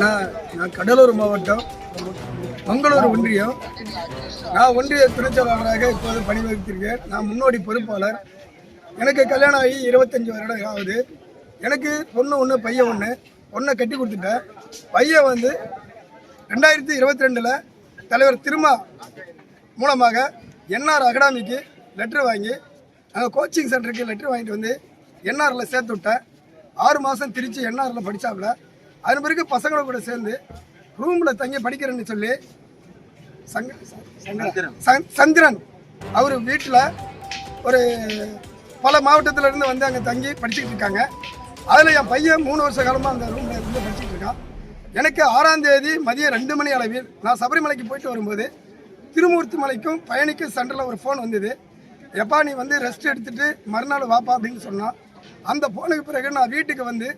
நான் நான் கடலூர் மாவட்டம் மங்களூர் ஒன்றியம். நான் ஒன்றிய துணைச்செயலாளராக இப்போது பணி வகித்திருக்கேன் நான் முன்னோடி பொறுப்பாளர். எனக்கு கல்யாணம் ஆகி இருபத்தஞ்சி வருடம் ஆகுது. எனக்கு பொண்ணு ஒன்று பையன் ஒன்று பொண்ணை கட்டி கொடுத்துட்டேன். பையன் வந்து ரெண்டாயிரத்தி இருபத்தி ரெண்டில் தலைவர் திருமா மூலமாக என்ஆர் அகாடமிக்கு லெட்ரு வாங்கி நாங்கள் கோச்சிங் சென்டருக்கு லெட்ரு வாங்கிட்டு வந்து என்ஆரில் சேர்த்து விட்டேன். ஆறு மாதம் திருச்சி என்ஆரில் படித்தாப்புல அதன் பிறகு பசங்களோட கூட சேர்ந்து ரூமில் தங்கி படிக்கிறேன்னு சொல்லி சந்திரன். அவர் வீட்டில் ஒரு பல மாவட்டத்துல இருந்து வந்து அங்கே தங்கி படிச்சுக்கிட்டு இருக்காங்க. அதில் என் பையன் மூணு வருஷ காலமாக அந்த ரூமில் இருந்து படிச்சுட்டு இருக்கான். எனக்கு ஆறாம் தேதி மதியம் ரெண்டு மணி அளவில் நான் சபரிமலைக்கு போயிட்டு வரும்போது திருமூர்த்தி மலைக்கும் பயணிக்கும் சென்டரில் ஒரு ஃபோன் வந்தது. எப்பா நீ வந்து ரெஸ்ட் எடுத்துட்டு மறுநாள் வாப்பா அப்படின்னு சொன்னான். அந்த ஃபோனுக்கு பிறகு நான் வீட்டுக்கு வந்து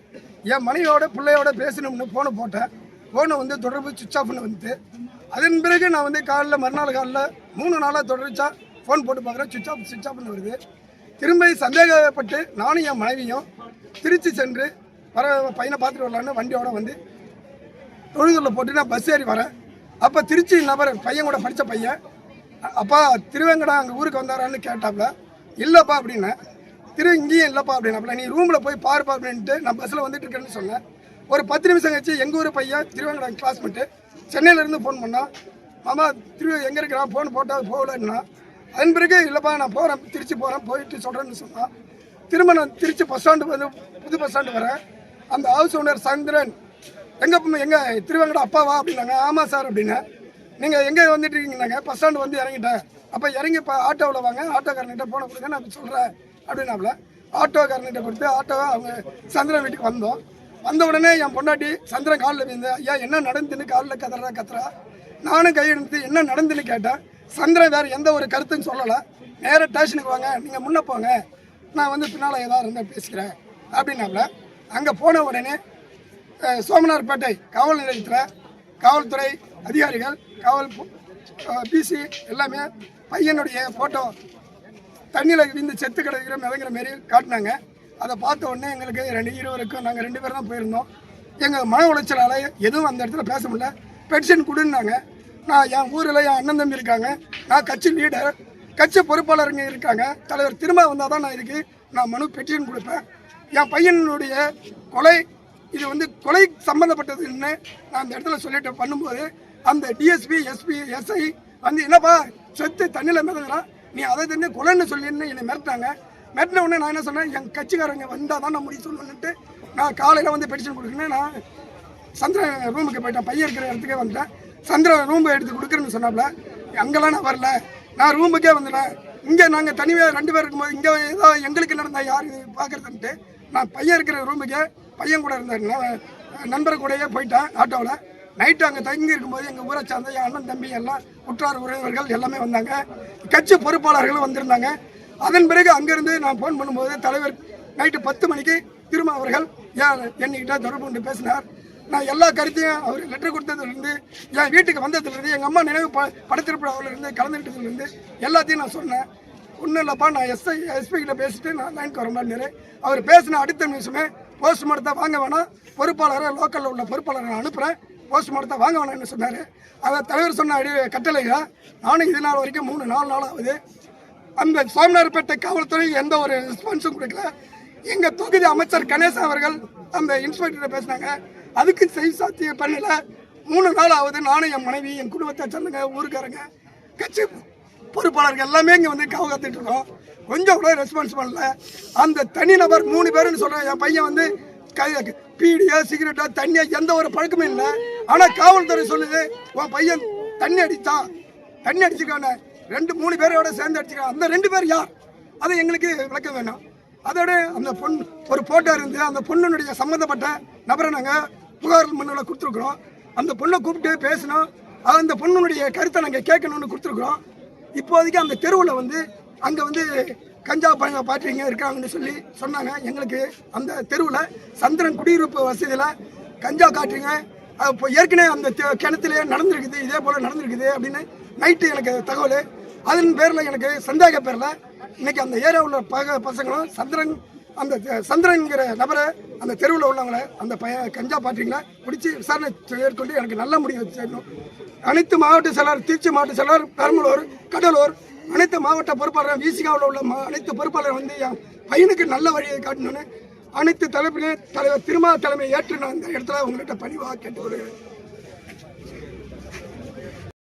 என் மனைவியோட பிள்ளையோட பேசணும்னு ஃபோனை போட்டேன். ஃபோனை வந்து தொடர்பு சுவிச் ஆஃப்னு வந்துட்டு. அதன் பிறகு நான் வந்து காலைல மறுநாள் காலைல மூணு நாளாக தொடர்ச்சா ஃபோன் போட்டு பார்க்குறேன். சுவிச் ஆஃப் சுவிச் ஆஃப்னு வருது. திரும்ப சந்தேகப்பட்டு நானும் என் மனைவியும் திருச்சி சென்று வர பையனை பார்த்துட்டு வரலான்னு வண்டியோட வந்து தொழுதூரில் போட்டு நான் பஸ் ஏறி வரேன். அப்போ திருச்சி நபர் பையன் கூட படித்த பையன் அப்பா திருவேங்கடா அங்கே ஊருக்கு வந்தாரான்னு கேட்டாப்ல. இல்லைப்பா அப்படின்னேன். திரு இங்கேயும் இல்லைப்பா அப்படின்னாப்புல நீ ரூமில் போய் பாருப்பா அப்படின்ட்டு நான் பஸ்ஸில் வந்துட்டு இருக்கேன்னு சொன்னேன். ஒரு பத்து நிமிஷம் கழிச்சு எங்கள் ஊர் பையன் திருவேங்கடா கிளாஸ்மேட்டு சென்னையிலேருந்து ஃபோன் பண்ணான் மாமா திரு எங்கே இருக்கிறான் ஃபோன் போட்டால் போகலன்னா? அதன் பிறகு இல்லைப்பா நான் போகிறேன் திருச்சி போகிறேன் போயிட்டு சொல்கிறேன்னு சொன்னான் திரும்ப நான் திருச்சி பஸ் ஸ்டாண்டு வந்து புது பஸ் ஸ்டாண்டு வரேன். அந்த ஹவுஸ் ஓனர் சந்திரன் எங்கள் எங்கள் திருவேங்கட அப்பாவா? அப்படின்னாங்க. ஆமாம் சார் அப்படின்னு. நீங்கள் எங்கே வந்துட்டு இருக்கீங்கன்னாங்க பஸ் ஸ்டாண்டு வந்து இறங்கிட்டேன். அப்போ இறங்கி இப்போ ஆட்டோவில் வாங்க. ஆட்டோக்காரன்கிட்ட போன கொடுங்க நான் சொல்கிறேன் அப்படின்னாப்புல ஆட்டோக்காரன்கிட்ட கொடுத்து ஆட்டோவை அவங்க சந்திரன் வீட்டுக்கு வந்தோம். வந்த உடனே என் பொண்டாட்டி சந்திரன் காலில் விழுந்து ஐயா என்ன நடந்துன்னு காலில் கத்துறா கத்துறா நானும் கையெழுத்து என்ன நடந்துன்னு கேட்டேன். சந்திரன் வேறு எந்த ஒரு கருத்துன்னு சொல்லலை. நேராக ஸ்டேஷனுக்கு வாங்க நீங்கள் முன்னே போங்க. நான் வந்து பின்னால் ஏதாவது இருந்தால் பேசிக்கிறேன். அப்படின்னாப்புல அங்கே போன உடனே சோமனார்பேட்டை காவல் நிலையத்தில் காவல்துறை அதிகாரிகள் காவல் பிசி எல்லாமே பையனுடைய ஃபோட்டோ தண்ணியில் விழுந்து செத்து கிடக்கிற மிதங்கிற மாரி காட்டினாங்க. அதை பார்த்த உடனே எங்களுக்கு ரெண்டு இருவருக்கும் நாங்கள் ரெண்டு பேரும் தான் போயிருந்தோம். எங்கள் மன உளைச்சலால் எதுவும் அந்த இடத்துல பேச முடியல. பென்ஷன் கொடுன்னாங்க. நான் என் ஊரில் என் அண்ணன் தம்பி இருக்காங்க. நான் கட்சி லீடர் கட்சி பொறுப்பாளருங்க இருக்காங்க. தலைவர் திரும்ப வந்தால் தான் நான் இதுக்கு நான் மனு பெட்டிஷன் கொடுப்பேன். என் பையனுடைய கொலை இது வந்து கொலை சம்மந்தப்பட்டதுன்னு நான் அந்த இடத்துல சொல்லிட்டு பண்ணும்போது அந்த டிஎஸ்பி எஸ்பி எஸ்ஐ வந்து என்னப்பா செத்து தண்ணியில் மிதங்குறான் நீ அதை தெரிஞ்சு கொலைன்னு சொல்லின்னு என்னை மிரட்டாங்க மிரட்டின உடனே நான் என்ன சொன்னேன்? என் கட்சிக்காரங்க வந்தால் தான் நான் முடிவு சொல்லணுன்ட்டு நான் காலையில் வந்து பெட்டிஷன் கொடுக்கணும் நான் சந்திரன் ரூமுக்கு போயிட்டேன். பையன் இருக்கிற இடத்துக்கே வந்துட்டேன். சந்திரன் ரூம் எடுத்து கொடுக்குறேன்னு சொன்னாப்புல அங்கெல்லாம் நான் வரல. நான் ரூமுக்கே வந்துட்டேன் இங்கே நாங்கள் தனியாக ரெண்டு பேர் இருக்கும்போது இங்கே ஏதோ எங்களுக்கு நடந்தா யார் பார்க்குறதுன்ட்டு நான் பையன் இருக்கிற ரூமுக்கே பையன் கூட இருந்தேன் நண்பர் கூடயே போயிட்டேன். ஆட்டோவில் நைட்டு அங்கே தங்கி இருக்கும்போது எங்கள் ஊரை சார்ந்த என் அண்ணன் தம்பி எல்லாம் உற்றார் உறவினர்கள் எல்லாமே வந்தாங்க. கட்சி பொறுப்பாளர்களும் வந்திருந்தாங்க. அதன் பிறகு அங்கேருந்து நான் ஃபோன் பண்ணும்போது தலைவர் நைட்டு பத்து மணிக்கு திரும்ப அவர்கள் ஏன் என்கிட்ட தொடர்பு கொண்டு பேசினார். நான் எல்லா கருத்தையும் அவர் லெட்டர் கொடுத்ததுலேருந்து என் வீட்டுக்கு வந்ததுலேருந்து எங்கள் அம்மா நினைவு ப படத்திருப்பதிலிருந்து கலந்துக்கிட்டதுலேருந்து எல்லாத்தையும் நான் சொன்னேன். ஒன்றும் இல்லைப்பா நான் எஸ்ஐ எஸ்பி கிட்ட பேசிட்டு நான் லைனுக்கு வரமாட்டேன் அவர் பேசின அடுத்த நிமிஷமே போஸ்ட்மார்ட்டத்தை வாங்க வேணாம். பொறுப்பாளரை லோக்கலில் உள்ள பொறுப்பாளரை நான் அனுப்புகிறேன் போஸ்ட்மார்ட்டத்தை வாங்க வேணாம்னு சொன்னார்? அதை தலைவர் சொன்ன அடி கட்டளைங்க நானும் இது நாள் வரைக்கும் மூணு நாலு நாள் ஆகுது. அந்த சோமனார்பேட்டை காவல்துறை எந்த ஒரு ரெஸ்பான்ஸும் கொடுக்கல. எங்கள் தொகுதி அமைச்சர் கணேசன் அவர்கள் அந்த இன்ஸ்பெக்டர் பேசினாங்க. அதுக்கு செய் சாத்தியம் பண்ணல. மூணு நாள் ஆகுது. நானும் என் மனைவி என் குடும்பத்தை சேர்ந்தங்க ஊருக்காரங்க கட்சி பொறுப்பாளர்கள் எல்லாமே இங்கே வந்து காவல் இருக்கோம். கொஞ்சம் கூட ரெஸ்பான்ஸ் பண்ணல. அந்த தனிநபர் மூணு பேருன்னு சொல்கிறேன் என் பையன் வந்து கை பீடியோ சிகரெட்டோ தண்ணியோ எந்த ஒரு பழக்கமும் இல்லை. ஆனால் காவல்துறை சொல்லுது உன் பையன் தண்ணி அடித்தான் தண்ணி அடிச்சிருக்கான ரெண்டு மூணு பேரோட சேர்ந்து அடிச்சிருக்கான் அந்த ரெண்டு பேர் யார்? அதை எங்களுக்கு விளக்க வேணும். அதோட அந்த பொண்ணு ஒரு போட்டோ இருந்து அந்த பொண்ணுடைய சம்மந்தப்பட்ட நபரை நாங்கள் புகார் மண்ணில் கொடுத்துருக்குறோம். அந்த பொண்ணை கூப்பிட்டு பேசினோம். அந்த பொண்ணுடைய கருத்தை நாங்கள் கேட்கணும்னு கொடுத்துருக்குறோம். இப்போதைக்கு அந்த தெருவில் வந்து அங்கே வந்து கஞ்சா பழங்க பாட்டிங்க இருக்காங்கன்னு சொல்லி சொன்னாங்க. எங்களுக்கு அந்த தெருவில் சந்திரன் குடியிருப்பு வசதியில் கஞ்சா காட்டுறீங்க இப்போ ஏற்கனவே அந்த கிணத்துலேயே நடந்திருக்குது இதே போல் நடந்திருக்குது அப்படின்னு நைட்டு எனக்கு தகவல். அதன் பேரில் எனக்கு சந்தேக பேரில் இன்றைக்கி அந்த ஏரியாவில் உள்ள பக பசங்களும் சந்திரன் அந்த சந்திரங்கிற சந்திரன்கிற நபரை அந்த தெருவில் உள்ளவங்களை அந்த பய கஞ்சா பாட்டிங்களை பிடிச்சி விசாரணை மேற்கொண்டு எனக்கு நல்ல முடிவு செய்யணும். அனைத்து மாவட்ட செயலர் திருச்சி மாவட்ட செயலர் பெரம்பலூர் கடலூர் அனைத்து மாவட்ட பொறுப்பாளர் விசிகாவில் உள்ள மா- அனைத்து பொறுப்பாளர் வந்து என் பையனுக்கு நல்ல வழியை காட்டணும்னு அனைத்து தலைப்பிலே தலைவர் திருமா தலைமை ஏற்று நான் இந்த இடத்துல உங்கள்கிட்ட பணிவாக கேட்டுக்கொள்கிறேன்.